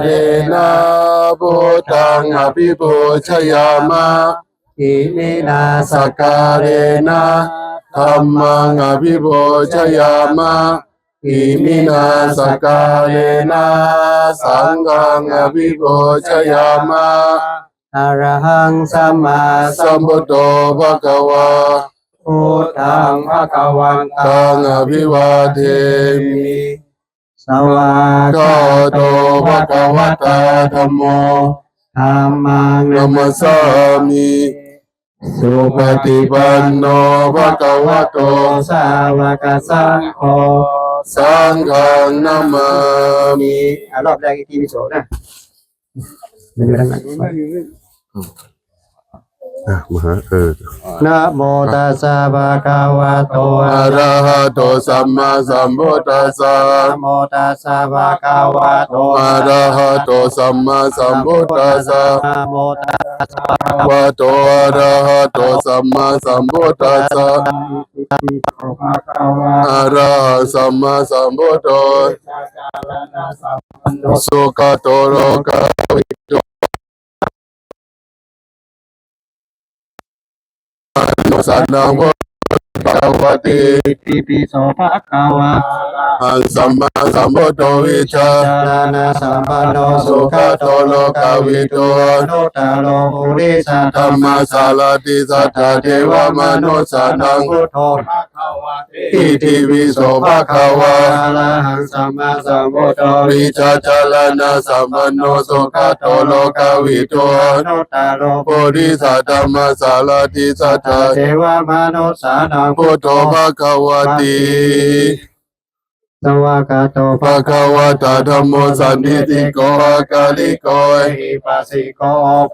เรนะพุทธังอภิปูชยามะอิมินาสสักการเนะธรรมังอภิปูชยามะอิมินาสกการเนะสังฆังอภิปูชยามะอรหังสัมมาสัมพุทโธภะคะวาพุทธังภะคะวันตัตังงอภิวาเทมิ สวาก็คาโตภะคะวะตาธัมโมธรรมังนัมสสามิสุปฏิปันโนภะคะวะโตสาวกสังโฆสังฆังนามามิอะรอบแรกอีกทีมีโสนะไม่ได้ทั้งนั้ นอะมาเออนะโมตัสสะภะคะวะโตอะระหะโตสัมมาสัมพุทธัสสะนะโมตัสสะภะคะวะโตอะระหะโตสัมมาสัมพุทธัสสะนะโมตัสสะวะโตอะระหะโตสัมมาสัมพุทธัสสะภะคะวะอะระหะสัมมาสัมพุทโธสุขโตโลกาวิจุอนุ สันนังพุทธวติปิปิโสภะคะวะอันสัมมาสัมพุทโธวิชาจานะสัมปันโนสุขะโตโลกาวิโตอนุตตโลภุริสัตธรรมสารติสัทธาเทวมนุสสานังพุทโธ อิติวิโสภะคะวะอะระหังสัมมาสัมพุทโธวิจาจารณะสัมปันโนสุขโตโลกาวิทูอนุตตโลภุปุริสัตธรรมสารติสัทธาเทวมนุสสานังพุทโธภะคะวะติ สวากาโตภะคะวะตาธัมโมสันติติโกอากาลิโกหิปัสสิโก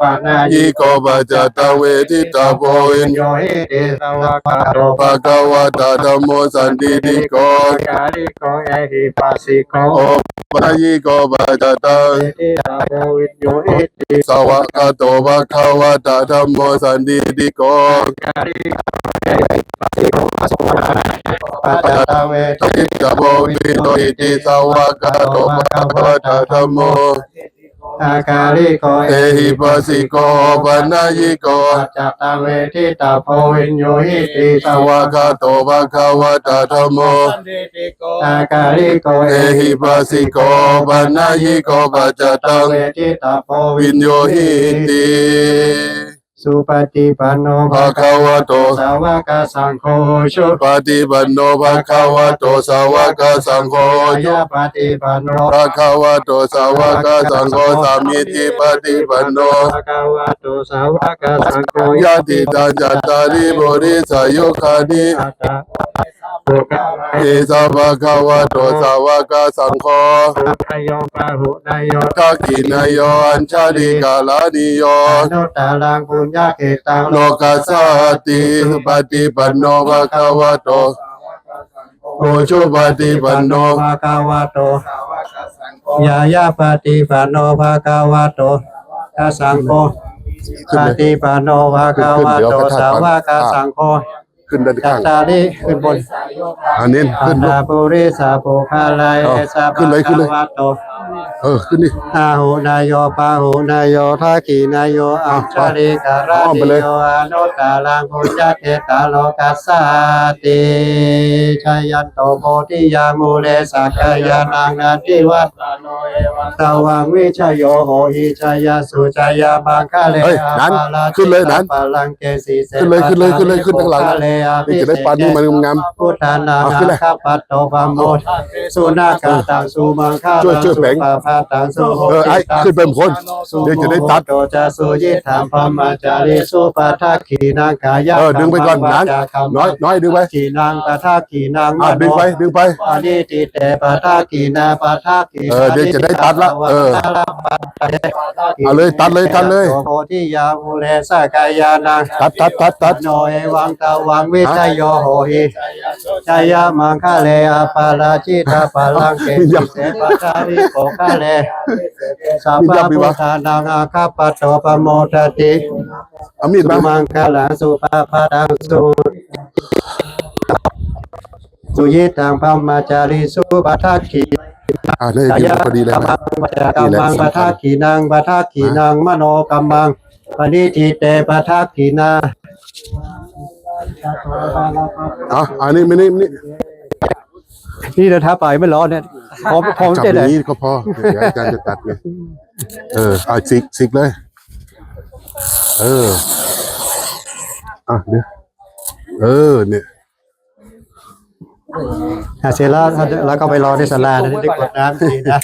ปะนายิโกปัจจตเวทิตาโพวิญโยหิติสวากาโตภะคะวะตาธัมโมสันติติโกกาลิโกเอหิปัสสิโกปะยิโกปัจจตเอติตาโพวิญโยหิติสวะกะโตภะคะวะตาธัมโมสันติติโกกาลิโก เอหิปัสสิโกปัจจตเวทิติตาโพวิโตอิติสวะกะโตภะคะวะตาธัมโมอากาลิโกเอหิปัสสิโกปะนายิโกปัจจตเวทิตาโพวิญโยหิติสวะกะโตภะคะวะตาธัมโมอากาลิโกเอหิปัสสิโกปะนายิโกปัจจตังเวทิตาโพวิวิญญโยหิติ สุปฏิปันโนภะคะวะโต สาวกสังโฆชุปฏิปันโนภะคะวะโต สาวกสังโฆยาปฏิปันโนภะคะวะโต สาวกสังโฆสามิติปฏิปันโนภะคะวะโต สาวกสังโฆยะติตาจัตตาริบุริสายุคานิอัตตะสุขะเอสะภะคะวะโตสาวกสังโฆพยโยปะหุนายโยทักขินายโยอัญชาลิกาลานิโยอนุตตรังปุญญาเกตังโลกัสสาติปฏิปันโนภะคะวะโตโอชุปฏิปันโนภะคะวะโตยายาปฏิปันโนภะคะวะโตทัสสังโฆปฏิปันโนภะคะวะโตสาวกสังโฆ ขึ้นด้านจัตข้างตาริขึ้นบนอันนี้อัขึ้ตนตาปุริสาปุคาลายเอาสาขึ้นเลยขึ้นเลยภะคะวะโตเออขึ้นดิ อาหูนายโยปาหูนายโยทักขีนายโยอัจฉริการาอ้อมติไปเลย โยอนุตตาลังพุญญาเทตาโลกัสสาติชายันโตโพธิยามูเลสักยานังนาทิวัตตวั งวิชยโยโหหิชายาสุชยาบังคะเลเฮ้ยนั้นขึ้นเลยนั้นปาลังเกสีเสขึ้นเลยขึ้นเลยขึ้นเลยขึ้นข้างหลังปะนี่จะได้ปานนี้มันงามพุทธานาเอาขึ้นเลยคาปัตโตปะโมทสุนาคาตังสุมังคาช่วยช่วยแผงปะพาตังสุโหเออไอ้ขึ้นไปบนคนเดี๋ยวจะได้ตัด โตจะสุยิธรรมพมจาริสุปทักขีนางกายะเออดึงไปก่อนนั้นน้อยน้อยดึงไปขีนางปทักขีนางอะดึงไปดึงไปอนิติเตปทักขีนาปทักขีเออเดี๋ยวจะได้ตัดละเออเอาเลยตัดเลยตัดเลยโพธิยาภูเรสกายานังตัดตัดตัดตัดโนเอวังตาวังวิทยโยโหหิชายามังคะเลอาปาราชิตาปาลังเกติเสปทาริโกคะเลสัพพะพุทธานังอาคาปะโตปะโมทติเอามีดสุมามังคลังสุปาปะตังสุสุยิตังพัมมาจาริสุปทักขี อ่าได้ยินพอดีเลยนะมังปัจกรรมังปะทาขีนางปะทาขีนางมโนกรรมังปณิทิเตปะทาขีนาอะอันนี้ไม่นี่นี่นี่เราท้าไปไม่ร้อนเนี่ยพอพอจับเจ๊อเลย่างนี้ก็พอเดี๋ยวอาจารย์จะตัดไงเอออะซิกซิกเลย เอออะเนี่ยเออเนี่ย อะเสร็จแล้วแล้วก็ไปรอที่ศาลานะได้กดน้ำทีนะ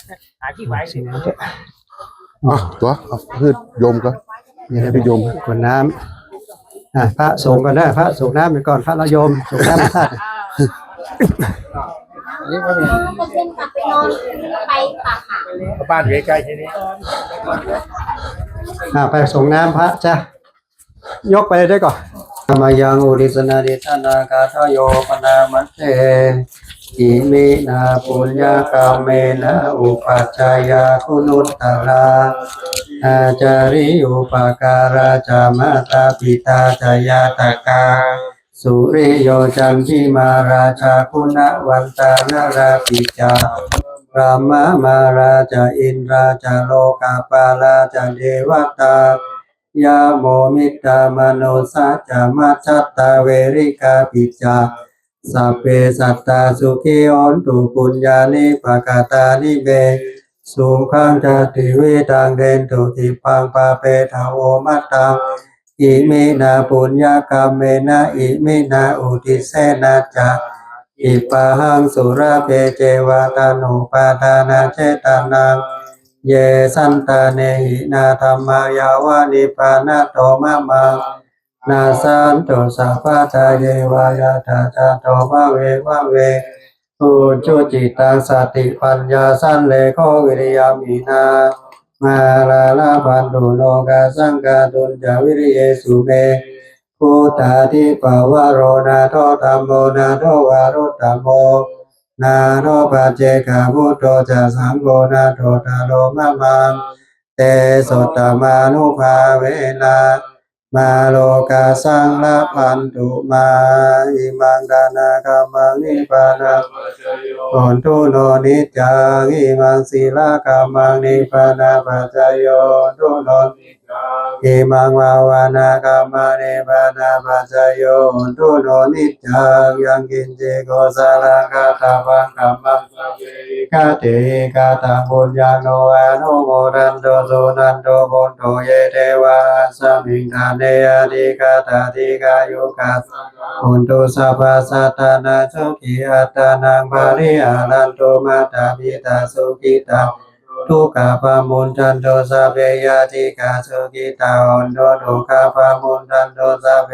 อะตัวเอาพืชโยมก็นี่ให้พี่โยมกดน้ำอะพระสงฆ์ก่อนนะพระสงฆ์น้ำไปก่อนพระละโยมสงฆ์น้ำพระธาตุก็เช่นกลับไปนอนไปปากหาบ้านอยู่ใกล้ๆที่นี้อะไปสงฆ์น้ำพระจ้ะยกไปได้ก่อน ธรรมยังอุริสนาดิธนากาทโยปนามัเตอิมินาปุญญากรรมเมนะอุปัชฌายาคุณุตตราอาจาริอุปการาจามาตาปิตาจายาตกาสุริโยจันทิมาราชาคุณวันตานาราปิจารามามาราชาอินราชาโลกาปาราชาเทวตา ยาโมมิตามโนสัจจมัจจตตาเวริกาปิจาสัพเพสัตตาสุขิโอนตุปุญญานิปกาตานิเบสุขังจติวิตังเดนตุทิปังปาเปทาโวมัตตังอิมินาปุญญากรรมเมนะอิมินาอุทิเสนาจะอิปะหังสุราเปเจวาตานุปาทานาเจตานัง เยสันตาเนหินาธรรมายาวานิปานาโตมะมังนาสันโตสัพพะทาเยวายาตาจาโตวะเววะเวอุจุจิตังสติปัญญาสันเลโควิริยามินามาลาลาพันตุโลกาสังกาตุนจาวิริเยสุเมพุทธาทิปวโรนาโทธรรมโมนาโทวารุตตโม นาโทปัจเจกาพุทโธจะสังโฆนาโทตาโลมะมังเตสตมานุภาเวนะมาโลกาสังละพันตุมาอิมังดานากามังนิปานาโอนทุโนนิจจางิมังศีลากามังนิพพานาปัจจโยทุโน อิมังวาวานากามังนิพานาปัจจโยทุโนนิจจายังกินเจโกสาลังกาตาปังกัมมังกาเตกาตาปุญญาโนอานุโมทันโตสุนันโตปุนโตเยเทวาสมิงทานเนอดิกาตาติกายุกัสอุนตุสัพพะสัตตานาสุขีอัตตานังภาริอารันตุมาตาปิตาสุขิตา ทุกขาปามุนทันโตสัพเพยาติกาสุขิตาอุนโตทุกขาปามุนทันโตสัพเพ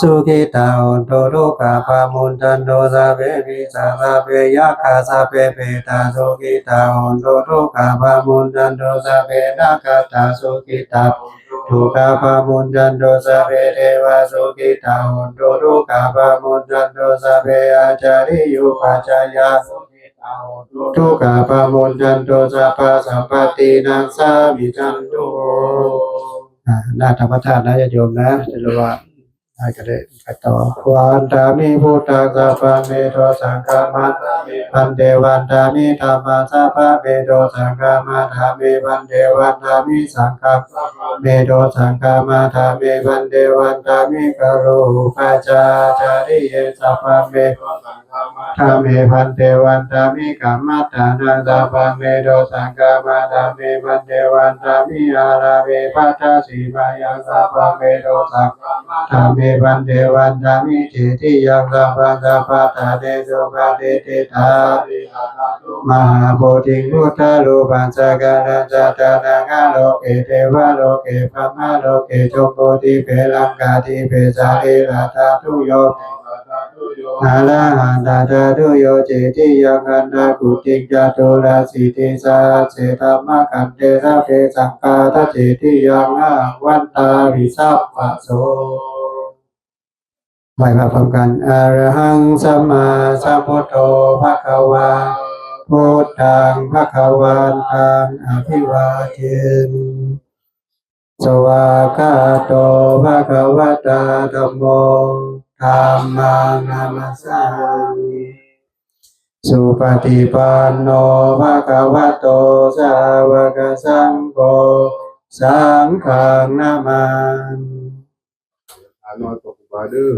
สุขิตาอุนโตทุกขาปามุนทันโตสัพเพวิสาสัพเพยะคาสัพเพเปตาสุขิตาอุนโตทุกขาปามุนทันโตสัพเพนาคาตาสุขิตาทุกขาปามุนจันโตสัพเพเทวาสุขิตาหุนโตทุกขาปามุนจันโตสัพเพอาจาริยุปัจจายา ทุกขาปามุนจันโตสัพพสัมปตินังสามิจันโตหน้าธรรมธาตุนะญาติโยมนะจะรู้ว่าได้ก็ได้ไปต่อวันตามิพุทธังสัพพเมโทสังฆามัตพันเดวันตามิธรรมะสัพพเมโทสังฆามัตธามิพันเดวันตามิสังฆาเมโดสังฆามาธาเมพันเดวันตามิกโรหุปาจาจาริเยสัพพเม ธาเมพันเดวันตามิกัมมัตตานังสัพพะเมโดสังฆามาธาเมพันเดวันตามิอาราเวปัตตาสีมายังสัพพะเมโดสังธาเมพันเดวันตามิจิติยังสัพพะสัพพตาเดสุปาเดติตามหาโพธิพุทธรูปัสสะกาลจัตตานังโลเกเทวโลกเกพมะโลกเกจงโพธิเพลังกาธิเพสาลิลาตาทุโย อาลาหันตาตาทุโยเจติยังกันตากุติจาตุลาสิติสาเสธรรมกันเตระเพสังกาตเจติยังอาวันตาวิสัพพะโสไหวพระพร้อมกันอรหังสัมมาสัมพุทโธภะคะวาพุทธังภะคะวันตังอภิวาเทมิสวากาโตภะคะวะตาธัมโม ธรรมังนามัสสามิสุปฏิปันโนภะคะวะโตสาวกสังโฆสังฆังนามาอานอนตกบาดื้อ